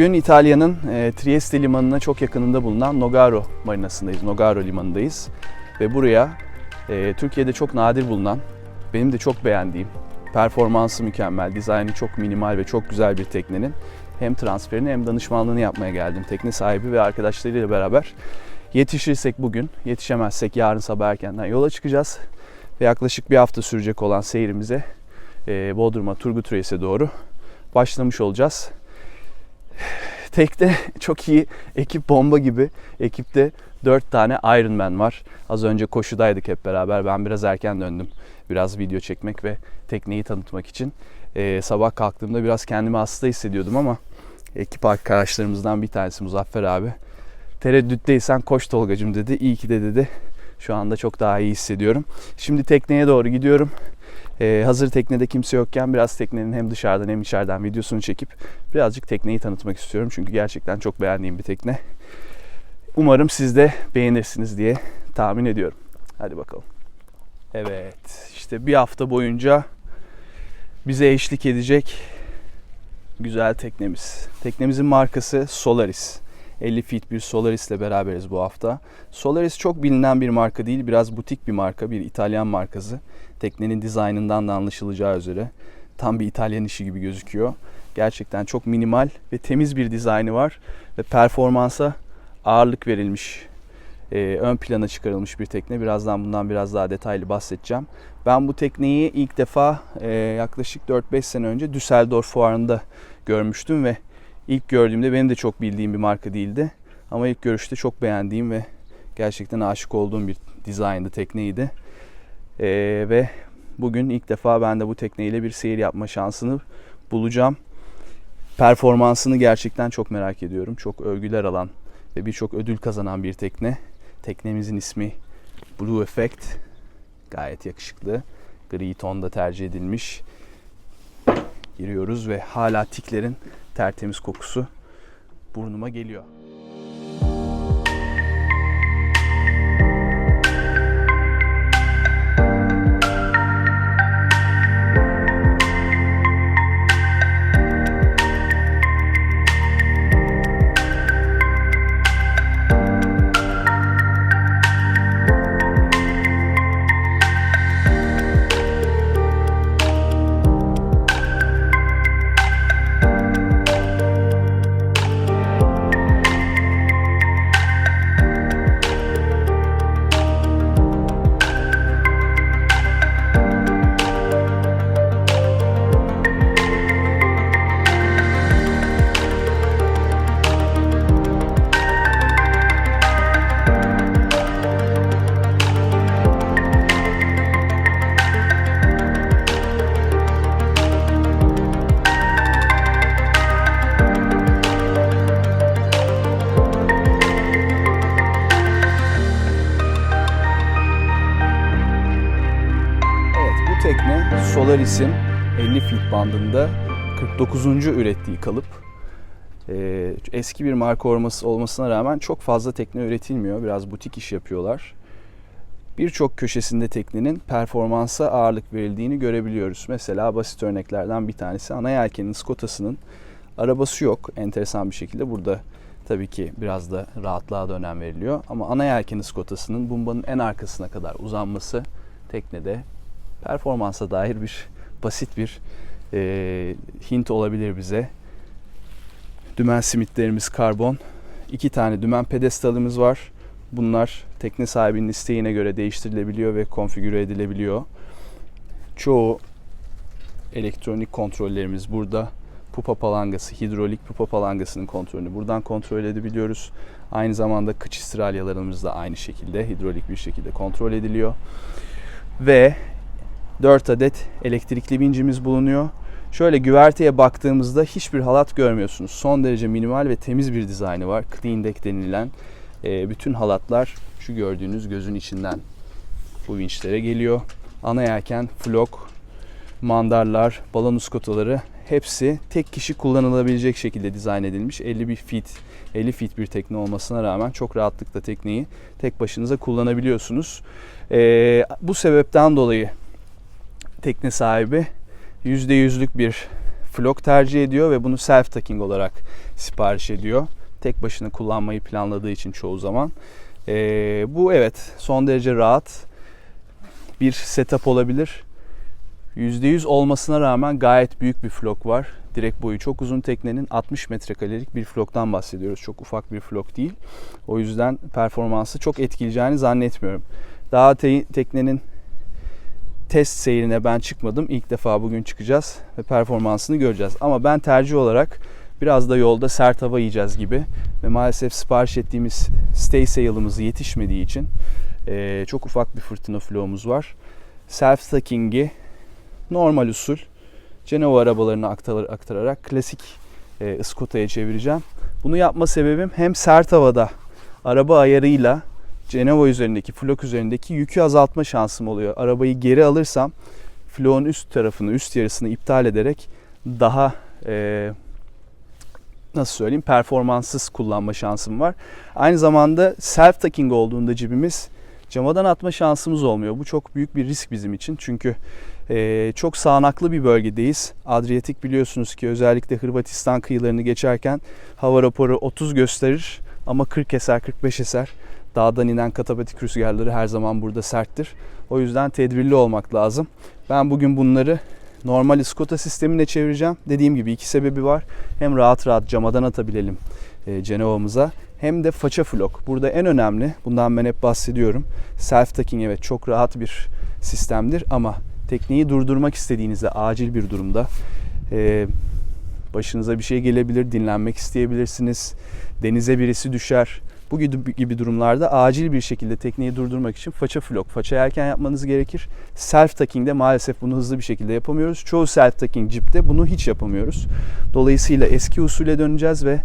Bugün İtalya'nın e, Trieste limanına çok yakınında bulunan Nogaro marinasındayız. Nogaro limanındayız. Ve buraya e, Türkiye'de çok nadir bulunan, benim de çok beğendiğim, performansı mükemmel, dizaynı çok minimal ve çok güzel bir teknenin hem transferini hem danışmanlığını yapmaya geldim. Tekne sahibi ve arkadaşlarıyla beraber yetişirsek bugün, yetişemezsek yarın sabah erkenden yola çıkacağız. Ve yaklaşık bir hafta sürecek olan seyrimize e, Bodrum'a, Turgut Reis'e doğru başlamış olacağız. Tekte çok iyi ekip bomba gibi. Ekipte 4 tane Ironman var. Az önce koşudaydık hep beraber. Ben biraz erken döndüm. Biraz video çekmek ve tekneyi tanıtmak için. Ee, sabah kalktığımda biraz kendimi hasta hissediyordum ama ekip arkadaşlarımızdan bir tanesi Muzaffer abi. Tereddütteysen koş Tolgacım dedi. İyi ki de dedi. Şu anda çok daha iyi hissediyorum. Şimdi tekneye doğru gidiyorum. Ee, hazır teknede kimse yokken biraz teknenin hem dışarıdan hem içeriden videosunu çekip birazcık tekneyi tanıtmak istiyorum. Çünkü gerçekten çok beğendiğim bir tekne. Umarım siz de beğenirsiniz diye tahmin ediyorum. Hadi bakalım. Evet işte bir hafta boyunca bize eşlik edecek güzel teknemiz. Teknemizin markası Solaris. 50 feet bir Solaris ile beraberiz bu hafta. Solaris çok bilinen bir marka değil, biraz butik bir marka, bir İtalyan markası. Teknenin dizaynından da anlaşılacağı üzere tam bir İtalyan işi gibi gözüküyor. Gerçekten çok minimal ve temiz bir dizaynı var ve performansa ağırlık verilmiş, e, ön plana çıkarılmış bir tekne. Birazdan bundan biraz daha detaylı bahsedeceğim. Ben bu tekneyi ilk defa e, yaklaşık 4-5 sene önce Düsseldorf fuarında görmüştüm ve ilk gördüğümde benim de çok bildiğim bir marka değildi. Ama ilk görüşte çok beğendiğim ve gerçekten aşık olduğum bir dizayndı, tekneydi. E, ve bugün ilk defa ben de bu tekneyle bir seyir yapma şansını bulacağım. Performansını gerçekten çok merak ediyorum. Çok övgüler alan ve birçok ödül kazanan bir tekne. Teknemizin ismi Blue Effect. Gayet yakışıklı. Gri tonda tercih edilmiş. Giriyoruz ve hala tiklerin tertemiz kokusu burnuma geliyor. Tekne Solaris'in 50 feet bandında 49. ürettiği kalıp. Ee, eski bir marka olması, olmasına rağmen çok fazla tekne üretilmiyor. Biraz butik iş yapıyorlar. Birçok köşesinde teknenin performansa ağırlık verildiğini görebiliyoruz. Mesela basit örneklerden bir tanesi ana yelkenin skotasının arabası yok enteresan bir şekilde. Burada tabii ki biraz da rahatlığa da önem veriliyor. Ama ana yelkenin skotasının bumbanın en arkasına kadar uzanması teknede performansa dair bir basit bir e, hint olabilir bize. Dümen simitlerimiz karbon. İki tane dümen pedestalımız var. Bunlar tekne sahibinin isteğine göre değiştirilebiliyor ve konfigüre edilebiliyor. Çoğu elektronik kontrollerimiz burada. Pupa palangası, hidrolik pupa palangasının kontrolünü buradan kontrol edebiliyoruz. Aynı zamanda kıç istiralyalarımız da aynı şekilde hidrolik bir şekilde kontrol ediliyor. Ve 4 adet elektrikli vincimiz bulunuyor. Şöyle güverteye baktığımızda hiçbir halat görmüyorsunuz. Son derece minimal ve temiz bir dizaynı var. Clean deck denilen e, bütün halatlar şu gördüğünüz gözün içinden bu vinçlere geliyor. Ana yelken, flok, mandarlar, balon uskotaları hepsi tek kişi kullanılabilecek şekilde dizayn edilmiş. 50 bir feet, 50 feet bir tekne olmasına rağmen çok rahatlıkla tekneyi tek başınıza kullanabiliyorsunuz. Ee, bu sebepten dolayı tekne sahibi %100'lük bir flok tercih ediyor ve bunu self taking olarak sipariş ediyor. Tek başına kullanmayı planladığı için çoğu zaman. Ee, bu evet son derece rahat bir setup olabilir. %100 olmasına rağmen gayet büyük bir flok var. Direkt boyu çok uzun teknenin 60 metrekarelik bir floktan bahsediyoruz. Çok ufak bir flok değil. O yüzden performansı çok etkileyeceğini zannetmiyorum. Daha te- teknenin test seyrine ben çıkmadım. İlk defa bugün çıkacağız ve performansını göreceğiz. Ama ben tercih olarak biraz da yolda sert hava yiyeceğiz gibi ve maalesef sipariş ettiğimiz stay sail'ımız yetişmediği için eee, çok ufak bir fırtına flow'umuz var. Self stacking'i normal usul Cenova arabalarını aktar- aktararak klasik e, çevireceğim. Bunu yapma sebebim hem sert havada araba ayarıyla Cenova üzerindeki, flok üzerindeki yükü azaltma şansım oluyor. Arabayı geri alırsam flokun üst tarafını, üst yarısını iptal ederek daha e, nasıl söyleyeyim performanssız kullanma şansım var. Aynı zamanda self taking olduğunda cibimiz camadan atma şansımız olmuyor. Bu çok büyük bir risk bizim için. Çünkü e, çok sağanaklı bir bölgedeyiz. Adriyatik biliyorsunuz ki özellikle Hırvatistan kıyılarını geçerken hava raporu 30 gösterir ama 40 eser 45 eser. Dağdan inen katabatik rüzgarları her zaman burada serttir. O yüzden tedbirli olmak lazım. Ben bugün bunları normal iskota sistemine çevireceğim. Dediğim gibi iki sebebi var. Hem rahat rahat camadan atabilelim e, Cenova'mıza hem de faça flok. Burada en önemli, bundan ben hep bahsediyorum. Self taking evet çok rahat bir sistemdir ama tekneyi durdurmak istediğinizde acil bir durumda e, başınıza bir şey gelebilir, dinlenmek isteyebilirsiniz, denize birisi düşer. Bu gibi durumlarda acil bir şekilde tekneyi durdurmak için faça flok, faça yelken yapmanız gerekir. Self tacking'de maalesef bunu hızlı bir şekilde yapamıyoruz. Çoğu self tacking cipte bunu hiç yapamıyoruz. Dolayısıyla eski usule döneceğiz ve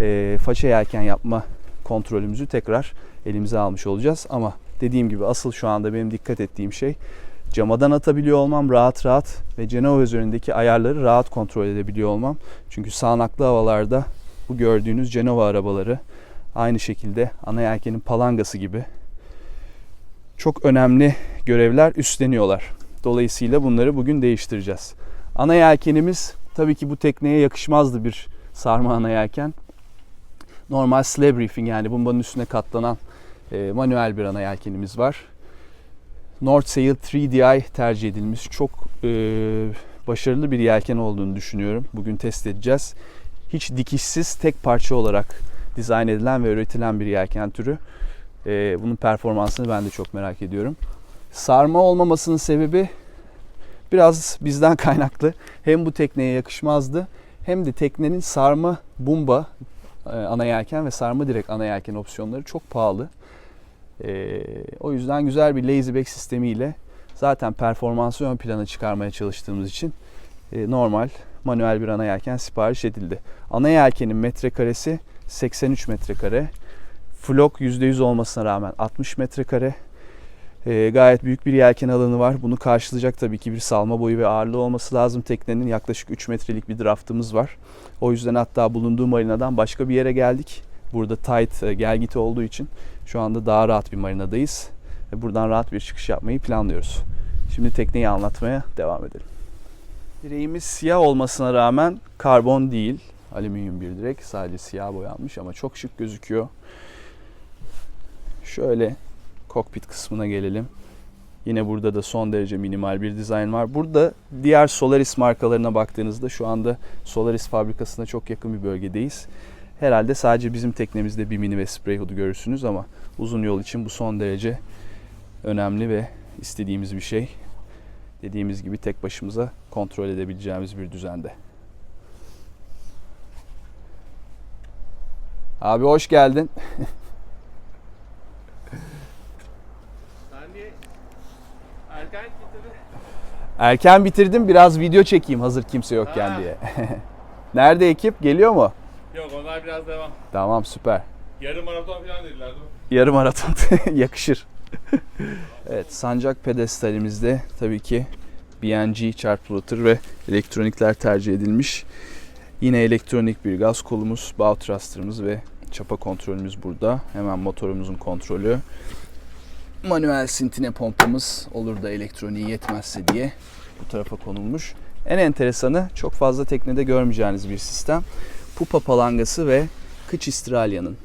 e, faça yelken yapma kontrolümüzü tekrar elimize almış olacağız. Ama dediğim gibi asıl şu anda benim dikkat ettiğim şey camadan atabiliyor olmam rahat rahat ve Cenova üzerindeki ayarları rahat kontrol edebiliyor olmam. Çünkü sağanaklı havalarda bu gördüğünüz Cenova arabaları aynı şekilde ana yelkenin palangası gibi çok önemli görevler üstleniyorlar. Dolayısıyla bunları bugün değiştireceğiz. Ana yelkenimiz tabii ki bu tekneye yakışmazdı bir sarma ana yelken. Normal slab reefing yani bombanın üstüne katlanan e, manuel bir ana yelkenimiz var. North Sail 3DI tercih edilmiş. Çok e, başarılı bir yelken olduğunu düşünüyorum. Bugün test edeceğiz. Hiç dikişsiz tek parça olarak dizayn edilen ve üretilen bir yelken türü. E, bunun performansını ben de çok merak ediyorum. Sarma olmamasının sebebi biraz bizden kaynaklı. Hem bu tekneye yakışmazdı hem de teknenin sarma bumba e, ana yelken ve sarma direkt ana yelken opsiyonları çok pahalı. Ee, o yüzden güzel bir lazy back sistemiyle zaten performansı ön plana çıkarmaya çalıştığımız için e, normal manuel bir ana yelken sipariş edildi. Ana yelkenin metrekaresi 83 metrekare. Flok %100 olmasına rağmen 60 metrekare. Ee, gayet büyük bir yelken alanı var. Bunu karşılayacak tabii ki bir salma boyu ve ağırlığı olması lazım. Teknenin yaklaşık 3 metrelik bir draftımız var. O yüzden hatta bulunduğu marinadan başka bir yere geldik. Burada tight e, gelgiti olduğu için şu anda daha rahat bir marinadayız. Ve buradan rahat bir çıkış yapmayı planlıyoruz. Şimdi tekneyi anlatmaya devam edelim. Direğimiz siyah olmasına rağmen karbon değil. Alüminyum bir direk. Sadece siyah boyanmış ama çok şık gözüküyor. Şöyle kokpit kısmına gelelim. Yine burada da son derece minimal bir dizayn var. Burada diğer Solaris markalarına baktığınızda şu anda Solaris fabrikasına çok yakın bir bölgedeyiz. Herhalde sadece bizim teknemizde bir mini ve spray hood'u görürsünüz ama uzun yol için bu son derece önemli ve istediğimiz bir şey. Dediğimiz gibi tek başımıza kontrol edebileceğimiz bir düzende. Abi hoş geldin. Erken getirdin? Erken bitirdim biraz video çekeyim hazır kimse yokken Ha. diye. Nerede ekip? Geliyor mu? Yok onlar biraz devam. Tamam süper. Yarım maraton falan dediler değil mi? Yarım maraton yakışır. evet sancak pedestalimizde tabii ki BNG çarpı ve elektronikler tercih edilmiş. Yine elektronik bir gaz kolumuz, bow thruster'ımız ve çapa kontrolümüz burada. Hemen motorumuzun kontrolü. Manuel sintine pompamız olur da elektroniği yetmezse diye bu tarafa konulmuş. En enteresanı çok fazla teknede görmeyeceğiniz bir sistem. Pupa palangası ve kıç istiralyanın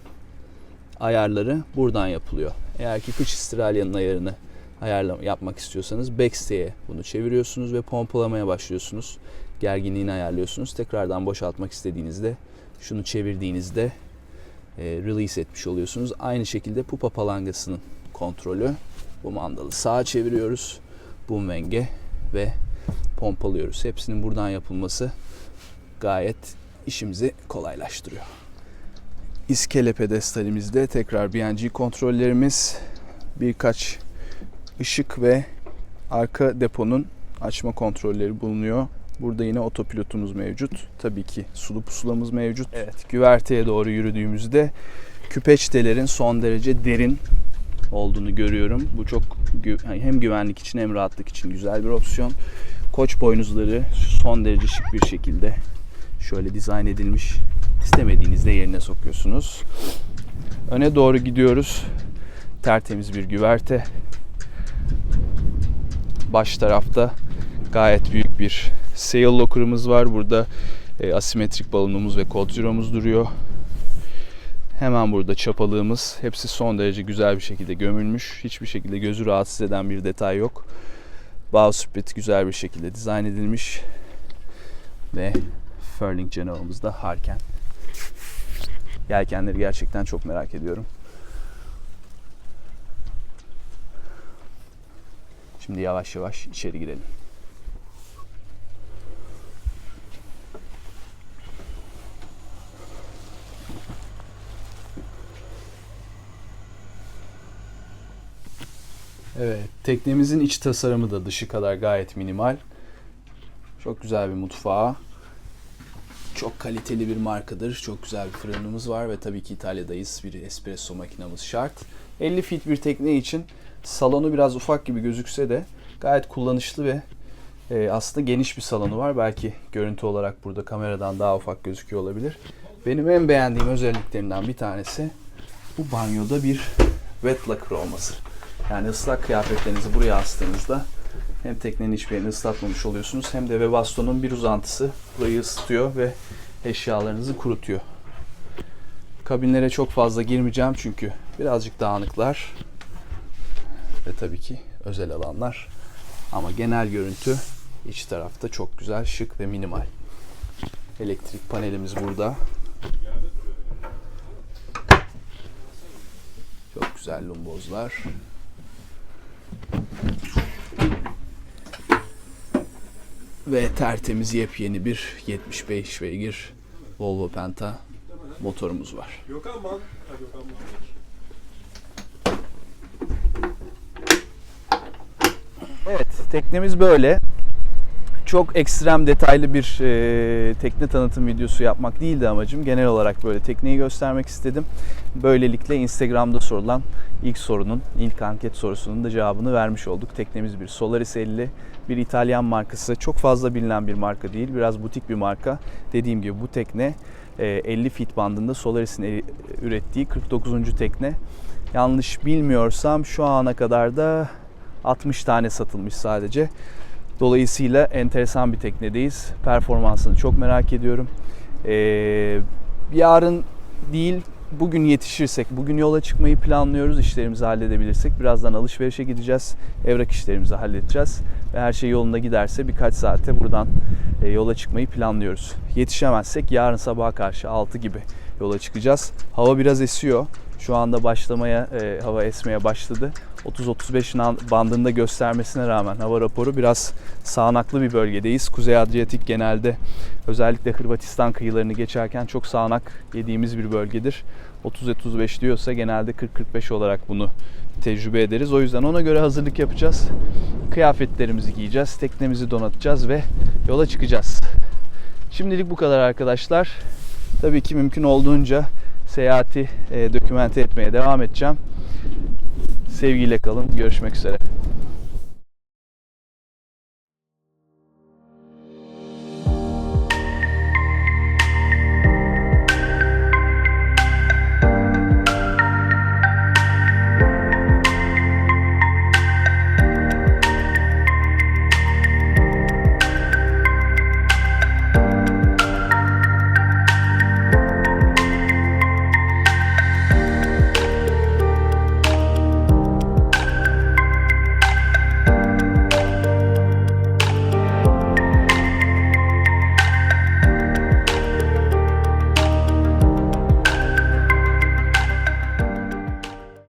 ayarları buradan yapılıyor. Eğer ki kıç istiralyanın ayarını ayarlama yapmak istiyorsanız backstay'e bunu çeviriyorsunuz ve pompalamaya başlıyorsunuz. Gerginliğini ayarlıyorsunuz. Tekrardan boşaltmak istediğinizde şunu çevirdiğinizde release etmiş oluyorsunuz. Aynı şekilde pupa palangasının kontrolü. Bu mandalı sağa çeviriyoruz. Boomwang'e ve pompalıyoruz. Hepsinin buradan yapılması gayet işimizi kolaylaştırıyor. İskele pedestalimizde tekrar BNG kontrollerimiz, birkaç ışık ve arka deponun açma kontrolleri bulunuyor. Burada yine otopilotumuz mevcut. Tabii ki sulu pusulamız mevcut. Evet, güverteye doğru yürüdüğümüzde küpeçtelerin son derece derin olduğunu görüyorum. Bu çok hem güvenlik için hem rahatlık için güzel bir opsiyon. Koç boynuzları son derece şık bir şekilde şöyle dizayn edilmiş. İstemediğinizde yerine sokuyorsunuz. Öne doğru gidiyoruz. Tertemiz bir güverte. Baş tarafta gayet büyük bir sail locker'ımız var. Burada e, asimetrik balonumuz ve kod duruyor. Hemen burada çapalığımız. Hepsi son derece güzel bir şekilde gömülmüş. Hiçbir şekilde gözü rahatsız eden bir detay yok. Bowsprit güzel bir şekilde dizayn edilmiş. Ve furling canavımız da harken. Yelkenleri gerçekten çok merak ediyorum. Şimdi yavaş yavaş içeri girelim. Evet, teknemizin iç tasarımı da dışı kadar gayet minimal. Çok güzel bir mutfağı. Çok kaliteli bir markadır. Çok güzel bir fırınımız var ve tabii ki İtalya'dayız. Bir espresso makinamız şart. 50 feet bir tekne için salonu biraz ufak gibi gözükse de gayet kullanışlı ve e, aslında geniş bir salonu var. Belki görüntü olarak burada kameradan daha ufak gözüküyor olabilir. Benim en beğendiğim özelliklerinden bir tanesi bu banyoda bir wet locker olması. Yani ıslak kıyafetlerinizi buraya astığınızda hem teknenin hiçbir yerini ıslatmamış oluyorsunuz hem de Webasto'nun bir uzantısı burayı ısıtıyor ve eşyalarınızı kurutuyor. Kabinlere çok fazla girmeyeceğim çünkü birazcık dağınıklar ve tabii ki özel alanlar. Ama genel görüntü iç tarafta çok güzel, şık ve minimal. Elektrik panelimiz burada. Çok güzel lumbozlar. Ve tertemiz yepyeni bir 75 beygir Volvo Penta motorumuz var. Gökhan man. Evet, teknemiz böyle. Çok ekstrem detaylı bir e, tekne tanıtım videosu yapmak değildi amacım. Genel olarak böyle tekneyi göstermek istedim. Böylelikle Instagram'da sorulan ilk sorunun, ilk anket sorusunun da cevabını vermiş olduk. Teknemiz bir Solaris 50, bir İtalyan markası. Çok fazla bilinen bir marka değil, biraz butik bir marka. Dediğim gibi bu tekne e, 50 feet bandında Solaris'in e- ürettiği 49. tekne. Yanlış bilmiyorsam şu ana kadar da 60 tane satılmış sadece. Dolayısıyla enteresan bir teknedeyiz. Performansını çok merak ediyorum. Ee, yarın değil, bugün yetişirsek, bugün yola çıkmayı planlıyoruz. İşlerimizi halledebilirsek. Birazdan alışverişe gideceğiz. Evrak işlerimizi halledeceğiz. Ve her şey yolunda giderse birkaç saate buradan e, yola çıkmayı planlıyoruz. Yetişemezsek yarın sabaha karşı 6 gibi yola çıkacağız. Hava biraz esiyor. Şu anda başlamaya, e, hava esmeye başladı. 30-35 nan- bandında göstermesine rağmen hava raporu biraz sağanaklı bir bölgedeyiz. Kuzey Adriyatik genelde özellikle Hırvatistan kıyılarını geçerken çok sağanak yediğimiz bir bölgedir. 30-35 diyorsa genelde 40-45 olarak bunu tecrübe ederiz. O yüzden ona göre hazırlık yapacağız. Kıyafetlerimizi giyeceğiz, teknemizi donatacağız ve yola çıkacağız. Şimdilik bu kadar arkadaşlar. Tabii ki mümkün olduğunca seyahati e, dokümente etmeye devam edeceğim. Sevgiyle kalın. Görüşmek üzere.